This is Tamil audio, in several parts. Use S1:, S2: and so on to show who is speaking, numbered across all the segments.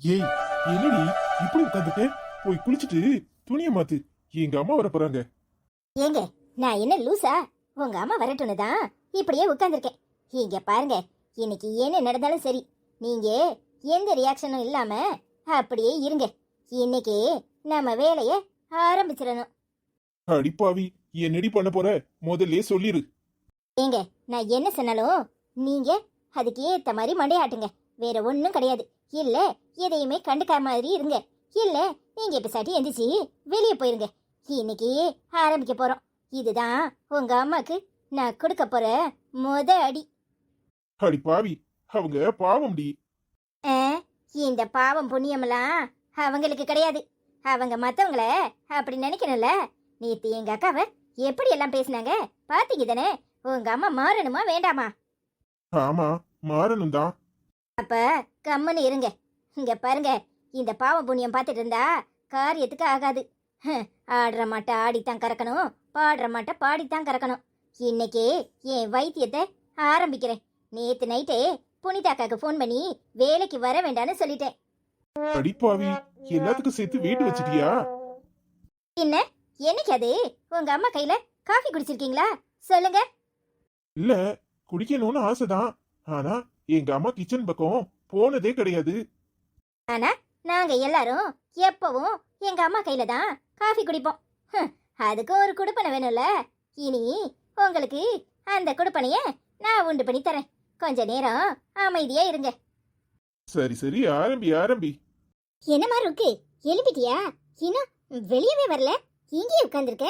S1: ஏய் என்னடி இப்படி உட்காந்துட்ட போய் குளிச்சுட்டு துணிய மாத்து. எங்க அம்மா வர போறாங்க.
S2: ஏங்க நான் என்ன லூசா? உங்க அம்மா வரட்டும்னு தான் இப்படியே உட்கார்ந்திருக்கேன். இங்க பாருங்க இன்னைக்கு என்ன நடந்தாலும் சரி. நீங்க எந்த ரியாக்ஷனும் இல்லாம அப்படியே இருங்க. இன்னைக்கு நம்ம வேலைய ஆரம்பிச்சிடணும்.
S1: அடிப்பாவி என்னடி பண்ண போற? முதல்ல சொல்லிரு.
S2: ஏங்க நான் என்ன சொன்னாலும் நீங்க அதுக்கு ஏத்த மாதிரி மண்டையாட்டுங்க. வேற ஒண்ணும் கிடையாது. இல்ல எதையுமே கண்டுக்காம மாதிரி இருங்க. இல்ல நீங்க இப்ப சாட்டி எந்திரிச்சு வெளியே போயிருங்க. இன்னைக்கு ஆரம்பிக்க போறோம். இதுதான் உங்க அம்மாக்கு நான் கொடுக்க போற முத அடி.
S1: அடிப்பாவி அவங்க பாவம்டி
S2: ஆ, இந்த பாவம் புண்ணியமெல்லாம் அவங்களுக்கு கிடையாது. அவங்க மத்தவங்கள அப்படி நினைக்கணும்ல. நேத்து எங்க அக்காவை எப்படி எல்லாம் பேசினாங்க? பாத்தீங்க தானே உங்க அம்மா மாறணுமா வேண்டாமா?
S1: ஆமா மாறணும் தான்
S2: அப்ப கம்முன்னு இருங்க. இங்க பாருங்க இந்த பாவம் புண்ணியம் பார்த்துட்டு இருந்தா காரியத்துக்கு ஆகாது. ஹம், ஆடுற மாட்டை ஆடித்தான் கறக்கணும் பாடுற மாட்டை பாடித்தான் கறக்கணும். இன்னைக்கு என் வைத்தியத்தை ஆரம்பிக்கிறேன். நேத்து நைட்டே புனிதாக்காக்கு ஃபோன் பண்ணி வேலைக்கு வர வேண்டாம்னு சொல்லிட்டேன்.
S1: அடிப்பாவி எல்லாத்துக்கும் சேர்த்து வீட்டு வச்சிட்டியா?
S2: என்ன? என்னைக்கு அது? உங்க அம்மா கையில காஃபி குடிச்சிருக்கீங்களா? சொல்லுங்க.
S1: இல்ல குடிக்கணும்னு ஆசைதான். ஆனா எங்க அம்மா கிச்சன் பக்கம் போனதே கிடையாது.
S2: ஆனா நாங்க எல்லாரும் எப்பவும் எங்க அம்மா கையில தான் காஃபி குடிப்போம். ஹம், அதுக்கு ஒரு குடுப்பனை வேணும்ல. இனி உங்களுக்கு அந்த குடுப்பனைய நான் உண்டு பண்ணி தரேன். கொஞ்ச நேரம் அமைதியா இருங்க.
S1: சரி சரி ஆரம்பி ஆரம்பி.
S2: என்னமா இருக்கு எழுப்பிட்டியா? இன்னும் வெளியவே வரல. இங்கேயே உட்கார்ந்துருக்க.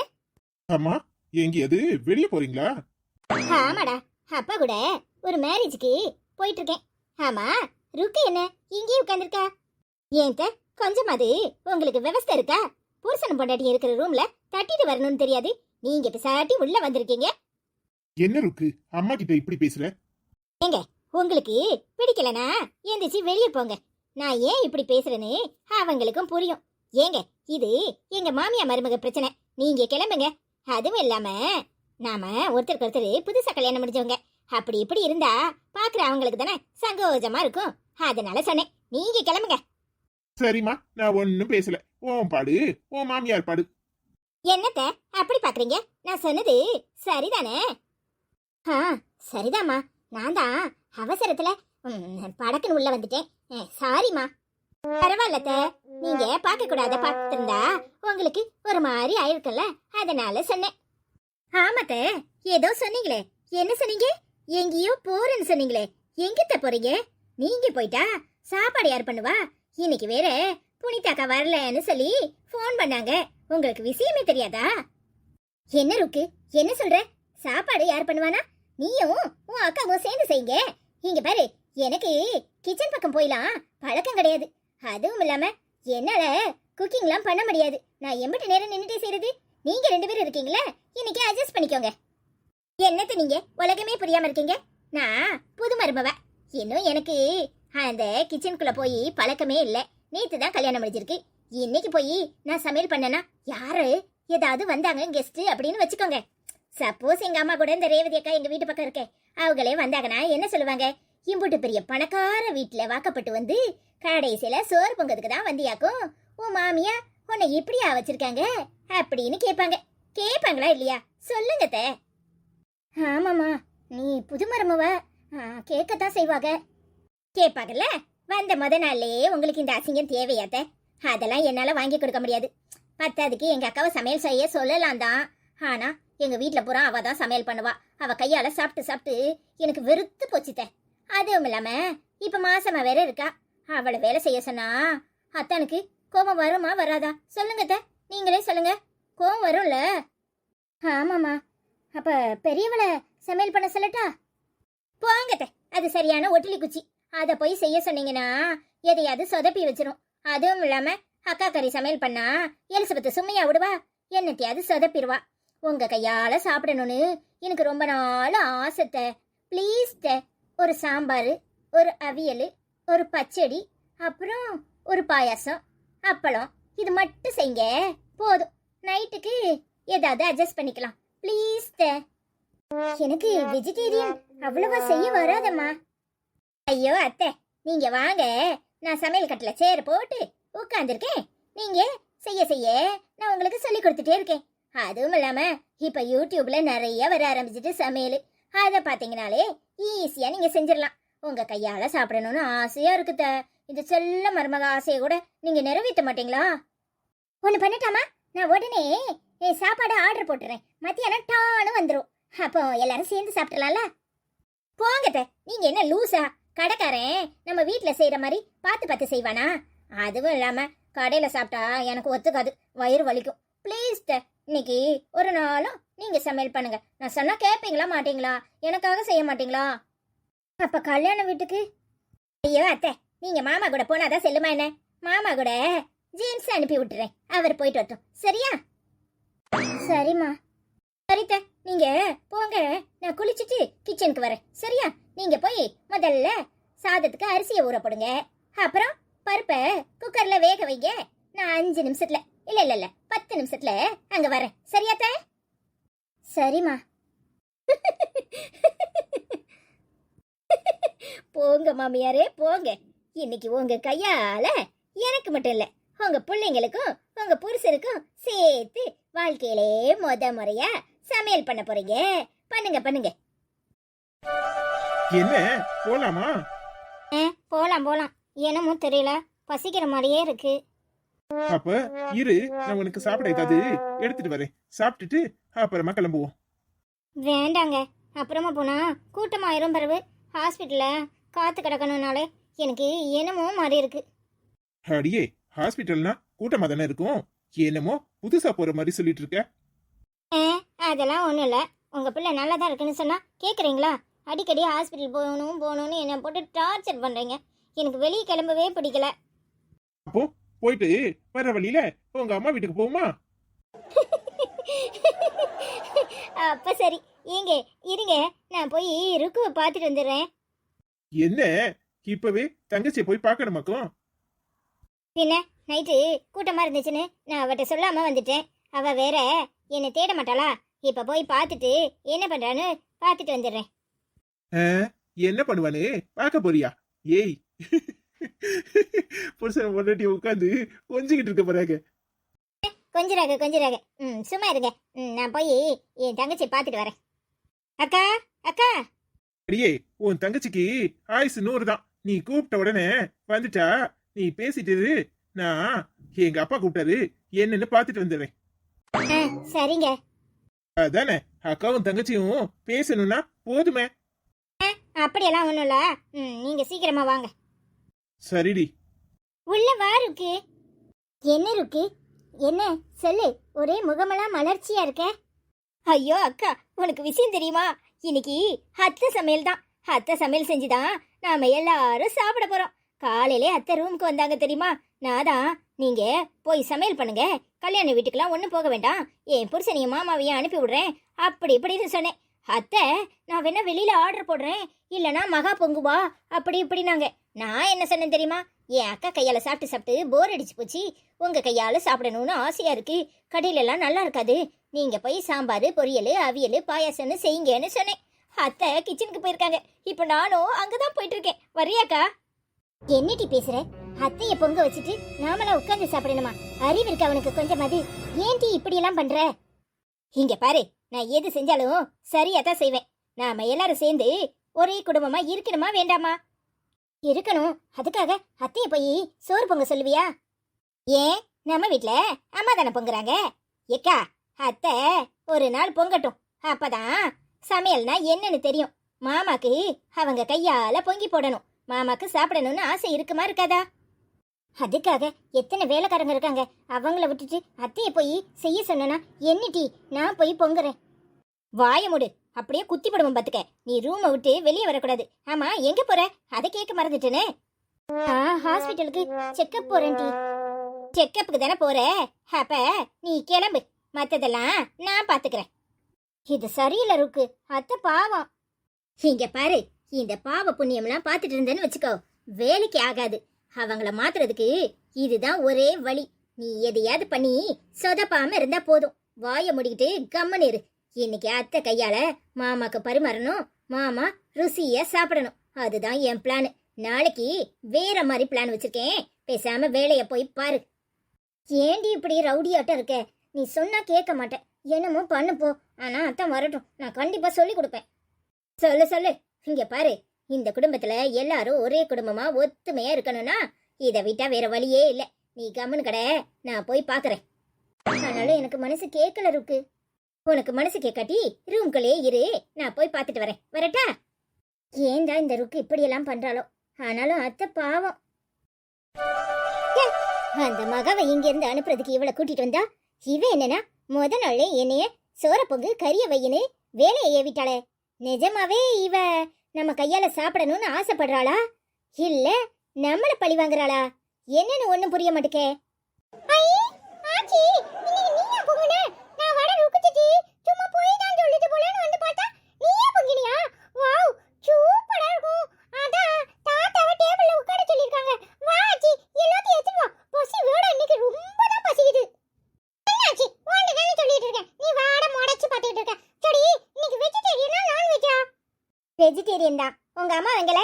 S1: அம்மா எங்கேயாவது வெளியே போறீங்களா?
S2: ஆமாடா அப்பா கூட ஒரு மேரேஜுக்கு போயிட்டு இருக்கேன் ஆமா ருக்கு என்ன? இங்கேயே உட்கார்ந்துருக்கா? ஏன் த, கொஞ்சமாது உங்களுக்கு விவஸ்தை இருக்கா? புருஷன் பொண்டாட்டி இருக்கிற ரூம்ல தட்டிட்டு வரணும்னு தெரியாது. நீங்க பிசாட்டி உள்ள வந்திருக்கீங்க.
S1: என்ன இருக்கு அம்மா கிட்ட இப்படி பேசுற?
S2: உங்களுக்கு பிடிக்கலனா எந்திரிச்சு வெளியே போங்க. நான் ஏன் இப்படி பேசுறேன்னு அவங்களுக்கும் புரியும். ஏங்க இது எங்க மாமியா மருமக பிரச்சனை. நீங்க கிளம்புங்க. அதுவும் இல்லாம நாம ஒருத்தருக்கு ஒருத்தர் புதுசா கல்யாணம் முடிஞ்சவங்க. அப்படி இப்படி இருந்தா பாக்குற அவங்களுக்கு தானே சங்கோஜமா இருக்கும். அதனால சொன்னேன். நீங்க கிளம்புங்க.
S1: சரிம்மா நான் ஒன்னும் பேசல. ஓன் பாடு ஓ மாமியார் பாடு.
S2: என்னத்த? அப்படி பாக்குறீங்க? நான் சொன்னது சரிதானே? ஆ சரிதாம்மா. நான் தான் அவசரத்துல படக்குன்னு உள்ள வந்துட்டேன். சாரிம்மா. பரவாயில்லத்த. நீங்க பார்க்க கூடாத பார்த்திருந்தா உங்களுக்கு ஒரு மாதிரி ஆயிருக்குல்ல? அதனால சொன்னேன். ஆமாத்த. ஏதோ சொன்னீங்களே. என்ன சொன்னீங்க? எங்கேயோ போறேன்னு சொன்னீங்களே. எங்கிட்ட போறீங்க? நீங்க போயிட்டா சாப்பாடு யார் பண்ணுவா? இன்னைக்கு வேற புனிதாக்கா வரலன்னு சொல்லி ஃபோன் பண்ணாங்க. உங்களுக்கு விஷயமே தெரியாதா? என்ன ருக்கு? என்ன சொல்ற? சாப்பாடு யார் பண்ணுவானா? நீயும் உன் அக்காவும் சேர்ந்து செய்யுங்க. இங்க பாரு எனக்கு கிச்சன் பக்கம் போயிலாம். பழக்கம் கிடையாது. அதுவும் இல்லாம என்னால குக்கிங்லாம் பண்ண முடியாது. நான் எம்பிட்டு நேரம் நின்றுட்டே செய்யறது நீங்க ரெண்டு பேரும் இருக்கீங்களே இன்னைக்கு அட்ஜஸ்ட் பண்ணிக்கோங்க. என்னத்த நீங்க? உலகமே புரியாம இருக்கீங்க. நான் புது மருமவ. இன்னும் எனக்கு அந்த கிச்சனுக்குள்ள போய் பழக்கமே இல்ல. நேத்து தான் கல்யாணம் முடிஞ்சிருக்கு. இன்னைக்கு போய் நான் சமையல் பண்ணனா யாரு ஏதாவது வந்தாங்க கெஸ்ட் அப்படின்னு வச்சுக்கோங்க. சப்போஸ் எங்க அம்மா கூட இந்த ரேவதி அக்கா எங்க வீட்டு பக்கம் இருக்கே. அவங்களே வந்தாங்கன்னா என்ன சொல்லுவாங்க? இம்புட்டு பெரிய பணக்கார வீட்டுல வாக்கப்பட்டு வந்து கடைசியில சோறு பொங்கதுக்கு தான் வந்தியாக்கும். உன் மாமியா உன்னை இப்படியா வச்சிருக்காங்க? அப்படின்னு கேட்பாங்க. கேட்பாங்களா இல்லையா? சொல்லுங்க ஆமாம்மா. ஆமாமா நீ புது மருமவ கேட்கத்தான் செய்வாங்க கேட்பாங்கல்ல வந்த முத நாள்லயே உங்களுக்கு இந்த அசிங்கம் தேவையாத்த? அதெல்லாம் என்னால வாங்கி கொடுக்க முடியாது. பத்தாதுக்கு எங்க அக்காவை சமையல் செய்ய சொல்லலாம் தான். ஆனா எங்க வீட்டில் பூரா அவ தான் சமையல் பண்ணுவா. அவ கையால சாப்பிட்டு சாப்பிட்டு எனக்கு வெறுத்து போச்சுத்த. அதுவும் இல்லாம இப்ப மாசமா வேற இருக்கா? அவளை வேலை செய்ய சொன்னா அத்தானுக்கு கோபம் வருமா வராதா? சொல்லுங்க த நீங்களே சொல்லுங்க. கோபம் வரும்ல? ஆமாமா அப்ப பெரியவளை சமையல் பண்ண சொல்லட்டா? போங்கத்த அது சரியான ஒட்டிலி குச்சி. அத போய் செய்ய சொன்னீங்கன்னா எதையாவது சொதப்பி வச்சிரும். அதுவும் இல்லாம அக்கா கறி சமையல் பண்ணா எலிசபெத் சும்மையா விடுவா? என்னத்தையாவது சொதப்பிடுவா. உங்க கையால சாப்பிடணும்னு எனக்கு ரொம்ப நாள் ஆசைத்த. ப்ளீஸ்த ஒரு சாம்பார் ஒரு அவியல் ஒரு பச்சடி அப்புறம் ஒரு பாயாசம் அப்பளம். இது மட்டும் செய்ங்க போதும். நைட்டுக்கு ஏதாவது அட்ஜஸ்ட் பண்ணிக்கலாம். ப்ளீஸ் த. எனக்கு வெஜிடேரியன் அவ்வளவா செய்ய வராதம்மா. ஐயோ அத்தை நீங்க வாங்க. நான் சமையல் கட்டில் சேர் போட்டு உட்காந்துருக்கேன் நீங்க செய்ய செய்ய நான் உங்களுக்கு சொல்லி கொடுத்துட்டே இருக்கேன். அதுவும் இல்லாம இப்ப யூடியூப்ல நிறைய வர ஆரம்பிச்சிட்டு சமையல். அதை பாத்தீங்கனாலே ஈஸியா நீங்க செஞ்சிடலாம். உங்க கையால சாப்பிடணும்னு ஆசையா இருக்குத இந்த செல்ல மருமக ஆசையை கூட நீங்க நிறைவேற்ற மாட்டீங்களா? ஒண்ணு பண்ணட்டாமா? நான் உடனே ஏ, சாப்பாடு ஆர்டர் போட்டுறேன். மத்தியானம் டானு வந்துடும் அப்போ எல்லாரும் சேர்ந்து சாப்பிடலாம்ல போங்கத்த நீங்க என்ன லூசா? கடைக்காரன் நம்ம வீட்டில் செய்யற மாதிரி பார்த்து பார்த்து செய்வானா? அதுவும் இல்லாம கடையில சாப்பிட்டா எனக்கு ஒத்துக்காது. வயிறு வலிக்கும். ப்ளீஸ் இன்னைக்கு ஒரு நாளும் நீங்க சமையல் பண்ணுங்க. நான் சொன்னா கேட்பீங்களா மாட்டீங்களா? எனக்காக செய்ய மாட்டீங்களா? அப்ப கல்யாண வீட்டுக்கு? ஐயோ அத்தை நீங்க மாமா கூட போனாதான் செல்லுமா என்ன? மாமா கூட ஜீன்ஸ் அனுப்பி விட்டுறேன். அவர் போயிட்டு வரட்டும். சரியா? சரிம்மா. சரித்த நீங்க போங்க. நான் குளிச்சிட்டு கிச்சனுக்கு வரேன். சரியா? நீங்க போய் முதல்ல சாதத்துக்கு அரிசியை ஊற போடுங்க. அப்புறம் பருப்பை குக்கர்ல வேக வைங்க. நான் அஞ்சு நிமிஷத்துல இல்ல இல்ல இல்ல பத்து நிமிஷத்துல அங்க வரேன். சரியாத்த சரிம்மா. போங்க மாமியாரே போங்க. இன்னைக்கு உங்க கையால எனக்கு மட்டும் இல்லை உங்க பிள்ளைங்களுக்கும் உங்க புருஷனுக்கும் சேர்த்து வாழ்க்கையிலே முத முறையா சமையல் பண்ண போறீங்க. பண்ணுங்க பண்ணுங்க.
S1: என்ன? போலாமா?
S2: போலாம் போலாம். என்னமோ தெரியல. பசிக்கிற மாதிரியே இருக்கு.
S1: அப்ப இரு நான் உனக்கு சாப்பிட ஏதாவது எடுத்துட்டு வரேன். சாப்பிட்டுட்டு அப்புறமா கிளம்புவோம்.
S2: வேண்டாங்க. அப்புறமா போனா கூட்டமாயிரும் பிறகு ஹாஸ்பிட்டல்ல காத்து கிடக்கணும்னாலே எனக்கு என்னமோ மாதிரி இருக்கு.
S1: அடியே ஹாஸ்பிட்டல்னா கூட்டமா தானே இருக்கும்? என்னமோ புதுசா போற மாதிரி சொல்லிட்டு இருக்க.
S2: அதெல்லாம் ஒன்றும் இல்லை. உங்கள் பிள்ளை நல்லா தான் இருக்குன்னு சொன்னால் கேட்குறீங்களா அடிக்கடி ஹாஸ்பிட்டல் போகணும் போகணும்னு என்னை போட்டு டார்ச்சர் பண்ணுறீங்க எனக்கு வெளியே கிளம்பவே பிடிக்கல.
S1: அப்போ போயிட்டு வர வழியில உங்க அம்மா வீட்டுக்கு போகுமா
S2: அப்போ சரி. ஏங்க இருங்க. நான் போய் ருக்குவை பார்த்துட்டு வந்துடுறேன்.
S1: என்ன? இப்பவே தங்கச்சியை போய் பார்க்கணுமாக்கும்?
S2: பின்ன நைட்டு கூட்டமாக இருந்துச்சுன்னு நான் அவட்ட சொல்லாமல் வந்துட்டேன். அவள் வேற என்னை தேட மாட்டாளா? இப்போ போய் பார்த்துட்டு என்ன பண்ணுறான்னு பார்த்துட்டு வந்துடுறேன்.
S1: என்ன பண்ணுவானு பார்க்க போறியா? ஏய் புருஷன் பொண்டாட்டி உட்காந்து கொஞ்சிக்கிட்டு இருக்க போறாங்க.
S2: கொஞ்சிராக கொஞ்சிராக. ம் சும்மா இருங்க. ம் நான் போய் என் தங்கச்சி பார்த்துட்டு வரேன். அக்கா அக்கா!
S1: அடியே உன் தங்கச்சிக்கு ஆயுசு நூறு தான் நீ கூப்பிட்ட உடனே வந்துட்டா? நீ பேசிட்டு இரு. நான் எங்க அப்பா கூப்பிட்டாரு. என்னன்னு பார்த்துட்டு வந்துடுறேன்.
S2: ஆ சரிங்க.
S1: அதானே அக்காவும் தங்கச்சியும் பேசணும்னா போதுமே.
S2: அப்படியெல்லாம் ஒன்றும் இல்லை. ம் நீங்கள் சீக்கிரமா வாங்க.
S1: சரிடி.
S2: உள்ள வா ருக்கு. என்ன ருக்கு? என்ன சொல்லு. ஒரே முகமெல்லாம் மலர்ச்சியா இருக்க? ஐயோ அக்கா உனக்கு விஷயம் தெரியுமா? இன்னைக்கு அத்தை சமையல் தான். அத்தை சமையல் செஞ்சுதான் நாம எல்லாரும் சாப்பிட போறோம். காலையிலே அத்தை ரூமுக்கு வந்தாங்க தெரியுமா? நான் தான் நீங்கள் போய் சமையல் பண்ணுங்க. கல்யாண வீட்டுக்கெல்லாம் ஒன்றும் போக வேண்டாம். என் புருஷனையும் மாமாவையும் அனுப்பி விடுறேன். அப்படி இப்படின்னு சொன்னேன். அத்தை நான் வேணா வெளியில் ஆர்டர் போடுறேன். இல்லைனா மகா பொங்குவா அப்படி இப்படினாங்க நான் என்ன சொன்னேன் தெரியுமா? என் அக்கா கையால் சாப்பிட்டு சாப்பிட்டு போர் அடிச்சு போச்சு. உங்கள் கையால் சாப்பிடணும்னு ஆசையாக இருக்குது கடையிலெல்லாம் நல்லா இருக்காது. நீங்கள் போய் சாம்பார் பொரியல் அவியல் பாயாசம்னு செய்யுங்கன்னு சொன்னேன். அத்தை கிச்சனுக்கு போயிருக்காங்க. இப்போ நானும் அங்கே தான் போயிட்டுருக்கேன் வரியாக்கா என்னடி பேசுற? அத்தைய பொங்க வச்சுட்டு நாமளா உட்கார்ந்து சாப்பிடணுமா? அறிவு இருக்கு அவனுக்கு கொஞ்சமாது ஏன்டி இப்படி எல்லாம் பண்ற? இங்க பாரு நான் எது செஞ்சாலும் சரியா தான் செய்வேன். நாம எல்லாரும் சேர்ந்து ஒரே குடும்பமா இருக்கணுமா வேண்டாமா? இருக்கணும். அதுக்காக அத்தைய போய் சோறு பொங்க சொல்லுவியா? ஏன்? நம்ம வீட்ல அம்மா தானே பொங்குறாங்க. ஏக்கா அத்தை ஒரு நாள் பொங்கட்டும். அப்பதான் சமையல்னா என்னன்னு தெரியும். மாமாக்கு அவங்க கையால பொங்கி போடணும். மாமாக்கு சாப்பிடணும்னு ஆசை இருக்குமா இருக்காதா? அதுக்காக எத்தனை வேலைக்காரங்க இருக்காங்க. அவங்கள விட்டுட்டு அத்தையை போய் செய்ய சொன்னா என்னிட்டி நான் போய் பொங்குறேன். வாய முடு. அப்படியே குத்தி போடுவோம் பார்த்துக்க நீ ரூமை விட்டு வெளியே வரக்கூடாது. ஆமா எங்க போற? அதை கேட்க மறந்துட்டேனே. ஆ ஹாஸ்பிட்டலுக்கு செக்கப் போறேன் டி. செக்கப்புக்கு தானே போற? அப்ப நீ கிளம்பு. மத்ததெல்லாம் நான் பாத்துக்கிறேன். இது சரியில்லை ருக்கு. அத்தை பாவம். இங்க பாரு இந்த பாவ புண்ணியம்லாம் பார்த்துட்டு இருந்தேன்னு வச்சுக்கோ. வேலைக்கு ஆகாது. அவங்கள மாத்துறதுக்கு இதுதான் ஒரே வழி. நீ எதையாவது பண்ணி சொதப்பாம இருந்தா போதும். வாய முடிக்கிட்டு கம்மன் இரு. இன்னைக்கு அத்தை கையால மாமாக்கு பரிமாறணும் மாமா ருசியா சாப்பிடணும். அதுதான் என் பிளான் நாளைக்கு வேற மாதிரி பிளான் வச்சிருக்கேன். பேசாம வேலைய போய் பாரு. ஏண்டி இப்படி ரவுடியாட்டம் இருக்க? நீ சொன்னா கேட்க மாட்டேன். என்னமோ பண்ணு போ. ஆனா அத்தான் வரட்டும். நான் கண்டிப்பா சொல்லி கொடுப்பேன். சொல்லு சொல்லு. இங்க பாரு இந்த குடும்பத்துல எல்லாரும் ஒரே குடும்பமா ஒத்துமையா இருக்கணும்னா இதை விட்டா வேற வழியே இல்ல. நீ கம்முன்னு கடை நான் போய் பாக்குறேன். ஆனாலும் எனக்கு மனசு கேட்கல இருக்கு உனக்கு மனசு கேட்காட்டி ரூம்குள்ளே இரு. நான் போய் பார்த்துட்டு வரேன். வரட்டா? ஏன்டா இந்த ருக்கு இப்படியெல்லாம் பண்றாளோ? ஆனாலும் அத்தை பாவம். அந்த மகாவை இங்கிருந்து அனுப்புறதுக்கு இவளை கூட்டிட்டு வந்தா இவ என்னன்னா முத நாளே என்னைய சோற பொங்கு கரிய வையின்னு வேலையை ஏவிட்டாளே. நிஜமாவே இவ நம்ம கையால சாப்பிடணும்னு ஆசைப்படுறாளா? இல்ல நம்மள பழி வாங்குறாளா? என்னன்னு ஒண்ணும் புரிய மாட்டேக்கே. ஆச்சி இன்னைக்கு நீயா பொங்குன நான் வட ருக்குச்சிட்டி சும்மா போய் தான் சொல்லிட்டு போலன்னு வந்து பார்த்தா நீயே பொங்கினியா வாவ் சூப்பரா இருக்கும் அதான் தாத்தாவை டேபிள்ல உட்கார சொல்லிருக்காங்க வா ஆச்சி எல்லாத்தையும் எடுத்து வா பசி வேட இன்னைக்கு ரொம்ப தான் பசிக்குது என்னாச்சு வாண்ட தானே சொல்லிட்டு இருக்கேன் நீ வாட முடச்சு பார்த்துட்டு இருக்க சரி இன்னைக்கு வெஜிடேரியனா நான் வெஜ்ஜா வெஜிடேரியன் தான் உங்க அம்மா வெங்கல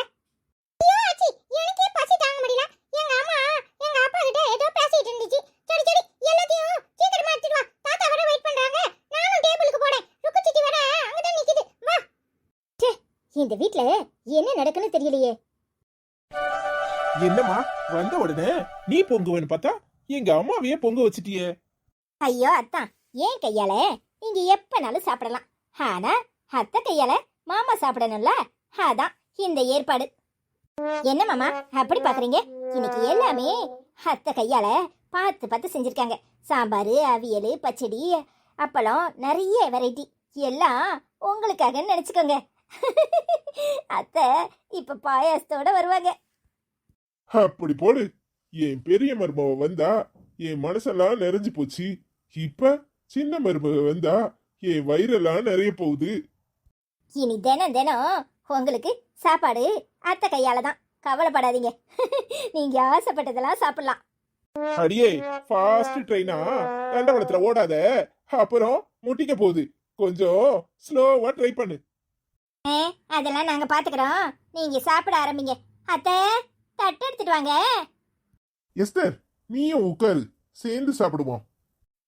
S2: ஐயோ ஆச்சி எனக்கே பசி தாங்க முடியல எங்க அம்மா எங்க அப்பா கிட்ட ஏதோ பேசிட்டு இருந்துச்சு சரி சரி எல்லாத்தையும் சீக்கிரமா எடுத்துட்டு வா தாத்தா வர வெயிட் பண்றாங்க நானும் டேபிளுக்கு போறேன் ருக்கு சித்தி வர அங்கதான் நிக்குது வா ச்சே, இந்த வீட்ல என்ன நடக்குன்னு தெரியலையே.
S1: என்னம்மா? வந்த உடனே நீ பொங்குவேன்னு பார்த்தா எங்க அம்மாவையே பொங்க வச்சிட்டியே.
S2: ஐயோ அத்தான். ஏன் கையால நீங்க எப்பனாலும் சாப்பிடலாம். ஆனா அத்தை கையால மாமா சாப்பிடணும்ல? அதான் இந்த ஏற்பாடு. என்ன மாமா அப்படி பாக்குறீங்க? இன்னைக்கு எல்லாமே அத்தை கையால பார்த்து பார்த்து செஞ்சிருக்காங்க. சாம்பார் அவியல் பச்சடி அப்பளம் நிறைய வெரைட்டி எல்லாம் உங்களுக்காக நினைச்சுக்கோங்க. அத்தை இப்ப பாயாசத்தோட வருவாங்க.
S3: அப்படி போடு. என் பெரிய மருமக வந்தா என் மனசெல்லாம் நிறைஞ்சு போச்சு. இப்ப சின்ன மருமக வந்தா என் வயிறெல்லாம் நிறைய போகுது.
S2: இனி தினம் தினம் உங்களுக்கு சாப்பாடு அத்தை கையால தான் கவலைப்படாதீங்க. நீங்க ஆசைப்பட்டதெல்லாம் சாப்பிடலாம்.
S3: அடியே ஃபாஸ்ட் ட்ரெயினா தண்டவளத்துல ஓடாத. அப்புறம் முட்டிக்க போகுது. கொஞ்சம் ஸ்லோவா ட்ரை பண்ணு.
S2: ஏ அதெல்லாம் நாங்க பாத்துக்கிறோம். நீங்க சாப்பிட ஆரம்பிங்க. அத்தை தட்டு எடுத்துட்டு வாங்க.
S3: எஸ்தர் நீயும் உட்காரு. சேர்ந்து சாப்பிடுவோம்.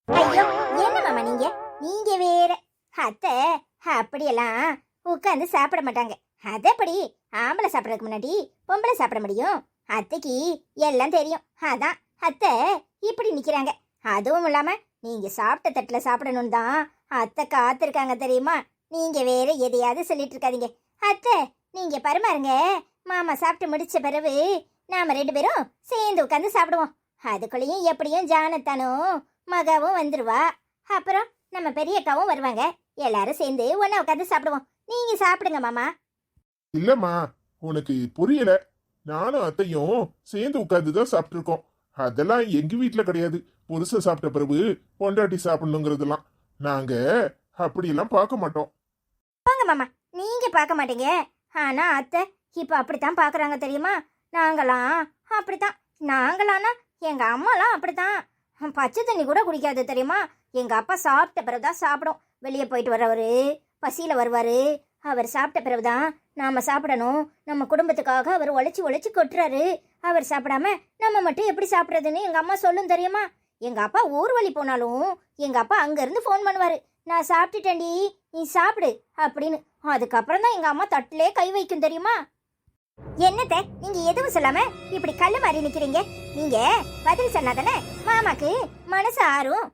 S2: ஐயோ என்ன மாமா நீங்க? நீங்க வேற. அத்தை அப்படியெல்லாம் உட்காந்து சாப்பிட மாட்டாங்க. அதப்படி ஆம்பளை சாப்பிடறதுக்கு முன்னாடி பொம்பளை சாப்பிட முடியும்? அத்தைக்கு எல்லாம் தெரியும். அதான் அத்தை இப்படி நிக்கிறாங்க. அதுவும் இல்லாம நீங்க சாப்பிட்ட தட்டுல சாப்பிடணும் தான் அத்தை காத்திருக்காங்க தெரியுமா? நீங்க வேற எதையாவது சொல்லிட்டு இருக்காதீங்க. அத்தை நீங்க பரிமாறுங்க. மாமா சாப்பிட்டு முடிச்ச பிறகு நாம ரெண்டு பேரும் சேர்ந்து உட்காந்து சாப்பிடுவோம். அதுக்குள்ளேயும் எப்படியும் ஜானத்தானும் மகாவும் வந்துருவா. அப்புறம் நம்ம பெரியக்காவும் வருவாங்க. எல்லாரும் சேர்ந்து ஒன்னா உட்காந்து சாப்பிடுவோம். நீங்க சாப்பிடுங்க மாமா.
S3: இல்லம்மா உனக்கு புரியல. நானும் அத்தையும் சேர்ந்து உட்காந்து தான் சாப்பிட்டுருக்கோம். அதெல்லாம் எங்க வீட்டுல கிடையாது. புதுசா சாப்பிட்ட பிறகு பொண்டாட்டி சாப்பிடணுங்கிறதெல்லாம். நாங்க அப்படியெல்லாம் பார்க்க மாட்டோம்.
S2: வாங்க மாமா நீங்கள் பார்க்க மாட்டீங்க. ஆனால் அத்தை இப்போ அப்படித்தான் பார்க்குறாங்க தெரியுமா? நாங்களாம் அப்படித்தான். நாங்களானா எங்கள் அம்மாலாம் அப்படித்தான். பச்சை தண்ணி கூட குடிக்காது தெரியுமா? எங்கள் அப்பா சாப்பிட்ட பிறகுதான் சாப்பிடும். வெளியே போயிட்டு வர்றவர் பசியில் வருவார். அவர் சாப்பிட்ட பிறகு தான் நாம் சாப்பிடணும். நம்ம குடும்பத்துக்காக அவர் உழைச்சி உழைச்சி கொட்டுறாரு. அவர் சாப்பிடாம நம்ம மட்டும் எப்படி சாப்பிட்றதுன்னு எங்கள் அம்மா சொல்லும் தெரியுமா? எங்கள் அப்பா ஊர் வழி போனாலும் எங்கள் அப்பா அங்கேருந்து ஃபோன் பண்ணுவார். நான் சாப்பிட்டுட்டேன்டி நீ சாப்பிடு அப்படின்னு. அதுக்கப்புறம் தான் எங்க அம்மா தட்டிலே கை வைக்கும் தெரியுமா? என்னத்த நீங்க எதுவும் சொல்லாம இப்படி கல்லு மாதிரி நிக்கிறீங்க? நீங்க பதில் சொன்னாதானே மாமாக்கு மனசு ஆறும்.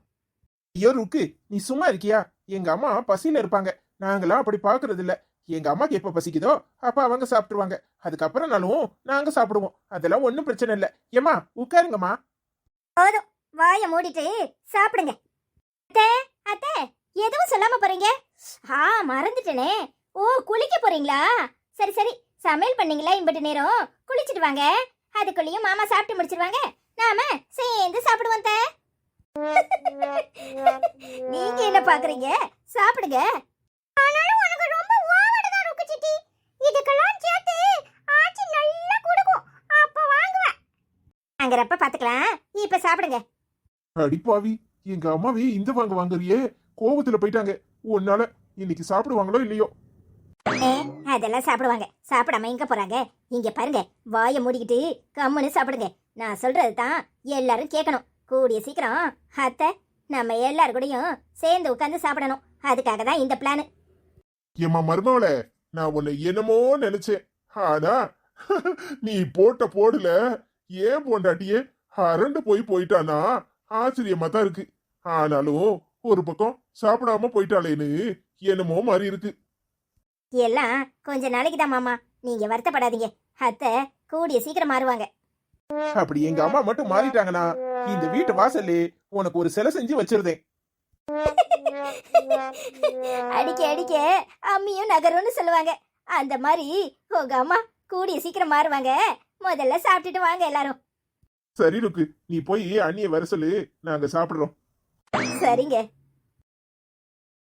S1: ஐயோ ருக்கு நீ சும்மா இருக்கியா? எங்க அம்மா பசியில இருப்பாங்க. நாங்களாம் அப்படி பாக்குறது இல்ல எங்க அம்மாக்கு எப்ப பசிக்குதோ அப்ப அவங்க சாப்பிட்டுருவாங்க. அதுக்கப்புறம்னாலும் நாங்க சாப்பிடுவோம். அதெல்லாம் ஒண்ணும் பிரச்சனை இல்ல. ஏமா உட்காருங்கம்மா.
S2: போதும். வாய மூடிட்டு சாப்பிடுங்க. அத்தை அத்தை எதுவும் சொல்லாம போறீங்க? ஆ மறந்துட்டேனே. ஓ குளிக்க போறீங்களா? சரி சரி. சமையல் பண்ணீங்களா இம்பட்டு நேரம்? குளிச்சிட்டு வாங்க. அதுக்குள்ளேயும் மாமா சாப்பிட்டு முடிச்சிருவாங்க. நாம சேர்ந்து சாப்பிடுவோம் த. நீங்க என்ன பாக்குறீங்க? சாப்பிடுங்க. ஆனாலும் உனக்கு ரொம்ப ஓவரா தான் இருக்கு சித்தி. இதுக்கெல்லாம் சேர்த்து ஆச்சி நல்லா கொடுக்கும். அப்ப வாங்குவேன். அங்கறப்ப பாத்துக்கலாம். இப்ப சாப்பிடுங்க.
S3: அடிப்பாவி எங்க அம்மாவே இந்த வாங்க வாங்குறியே? கோவத்துல போயிட்டாங்க. உன்னால இன்னைக்கு சாப்பிடுவாங்களோ இல்லையோ?
S2: அதெல்லாம் சாப்பிடுவாங்க. சாப்பிடாம எங்க போறாங்க? இங்க பாருங்க வாயை மூடிக்கிட்டு கம்முன்னு சாப்பிடுங்க. நான் சொல்றது தான் எல்லாரும் கேட்கணும் கூடிய சீக்கிரம் அத்தை நம்ம எல்லாரும் கூடயும் சேர்ந்து உட்காந்து சாப்பிடணும். அதுக்காக தான் இந்த பிளான்
S3: ஏம்மா மருமவளே நான் உன்னை என்னமோ நினைச்சேன். ஆனா நீ போட்ட போடுல. ஏன் பொண்டாட்டியே அரண்டு போய் போயிட்டானா? ஆச்சரியமா தான் இருக்கு. ஆனாலும் ஒரு பக்கம் சாப்பிடாம போயிட்டாளேன்னு என்னமோ மாதிரி இருக்கு.
S2: எல்லாம் கொஞ்ச நாளைக்கு தான் மாமா. நீங்க வருத்தப்படாதீங்க. அத்தை கூடிய சீக்கிரம் மாறுவாங்க.
S1: அப்படி எங்க அம்மா மட்டும் மாறிட்டாங்கன்னா இந்த வீட்டு வாசல்லே உனக்கு ஒரு சிலை செஞ்சு வச்சிருந்தேன்.
S2: அடிக்க அடிக்க அம்மியும் நகரும்னு சொல்லுவாங்க. அந்த மாதிரி உங்க அம்மா கூடிய சீக்கிரம் மாறுவாங்க. முதல்ல சாப்பிட்டுட்டு வாங்க எல்லாரும்.
S1: சரி ருக்கு. நீ போய் அண்ணிய வர சொல்லு. நாங்க சாப்பிடுறோம்.
S2: சரிங்க.